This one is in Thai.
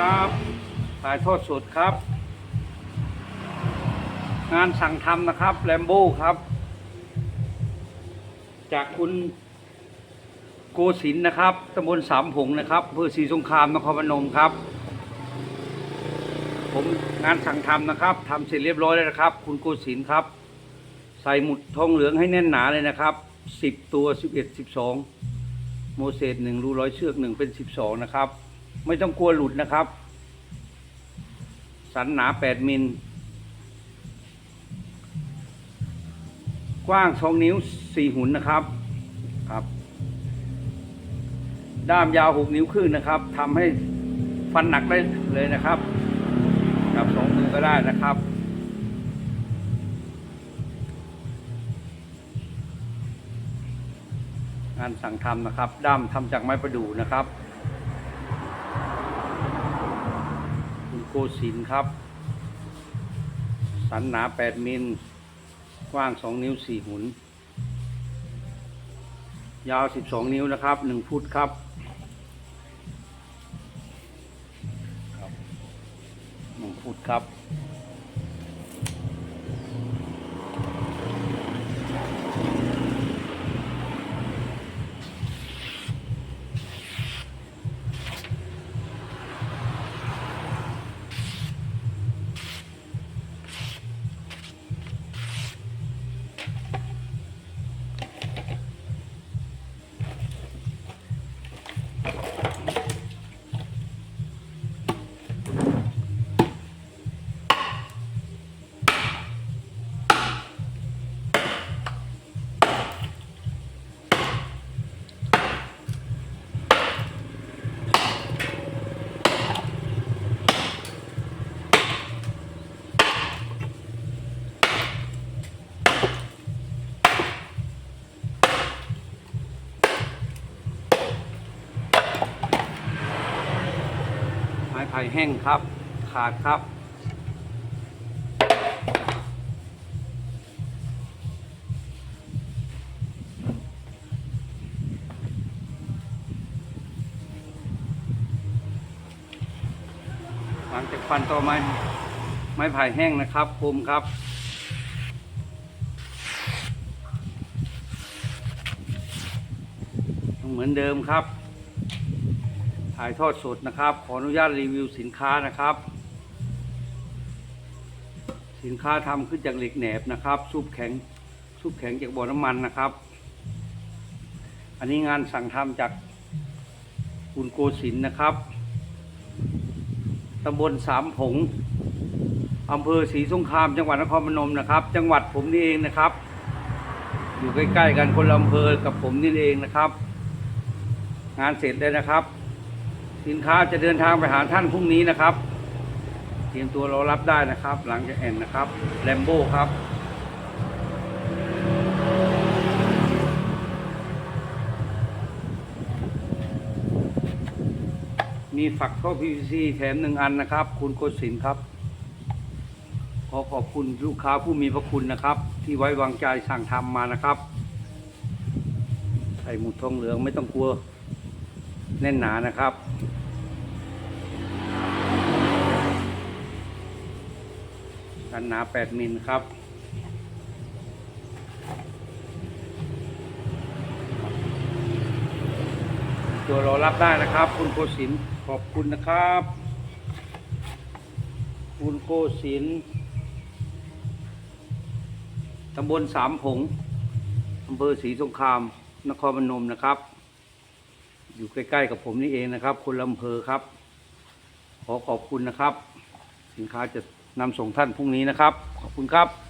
ครับถ่ายทอดสดครับ งานสั่งทำนะครับแลมโบ้ครับ จากคุณโกศินนะครับตำบลสามผงนะครับอำเภอศรีสงครามนครพนมครับ ผมงานสั่งทำนะครับทำเสร็จเรียบร้อยแล้วนะครับ คุณโกศินครับ ใส่หมุดทองเหลืองให้แน่นหนาเลยนะครับสิบตัวสิบเอ็ดสิบสองโมเสสหนึ่งรูร้อยเชือกหนึ่งเป็นสิบสองนะครับ ไม่ต้องกลัวหลุดนะครับ สันหนาแปดมิล กว้างสองนิ้วสี่หุนนะครับครับ ด้ามยาวหกนิ้วครึ่งนะครับทำให้ฟันหนักได้เลยนะครับกับสองมือก็ได้นะครับงานสั่งทำนะครับ ด้ามทำจากไม้ประดู่นะครับ คุณ โกศินครับ สันหนา 8 มิล กว้าง 2 นิ้ว 4 หุน ยาว 12 นิ้วนะครับ 1 ฟุตครับครับ1ฟุตครับ ไข่แห้งครับ ขาดครับ หลังจากฟันต่อไม้ไม้ไผ่แห้งนะครับคุมครับเหมือนเดิมครับ ถ่ายทอดสดนะครับ ขออนุญาตรีวิวสินค้านะครับ สินค้าทำขึ้นจากเหล็กแหนบนะครับซุปแข็งซุปแข็งจากบ่อน้ำมันนะครับ อันนี้งานสั่งทำจากคุณโกศินนะครับตำบลสามผงอำเภอศรีสงคราม จังหวัดนครพนมนะครับ จังหวัดผมนี่เองนะครับ อยู่ใกล้ๆกันคนละอำเภอกับผมนี่เองนะครับ งานเสร็จแล้วนะครับ สินค้าจะเดินทางไปหาท่านพรุ่งนี้นะครับ เตรียมตัวรอรับได้นะครับ หลังจากแอนนะครับแลมโบ้ครับมีฝักท่อ PVC แถมหนึ่งอันนะครับ คุณโกศินครับ ขอขอบคุณลูกค้าผู้มีพระคุณนะครับ ที่ไว้วางใจสั่งทำมานะครับ ใส่หมุดทองเหลืองไม่ต้องกลัว แน่นหนานะครับ กันหนา 8 มิลครับ ตัวรอรับได้นะครับ คุณโกศินขอบคุณนะครับ คุณโกศินตำบลสามผงอำเภอศรีสงคราม นครพนมนะครับ อยู่ใกล้ๆกับผมนี่เองนะครับ คนลำเพอครับ ขอขอบคุณนะครับ สินค้าจะนำส่งท่านพรุ่งนี้นะครับ ขอบคุณครับ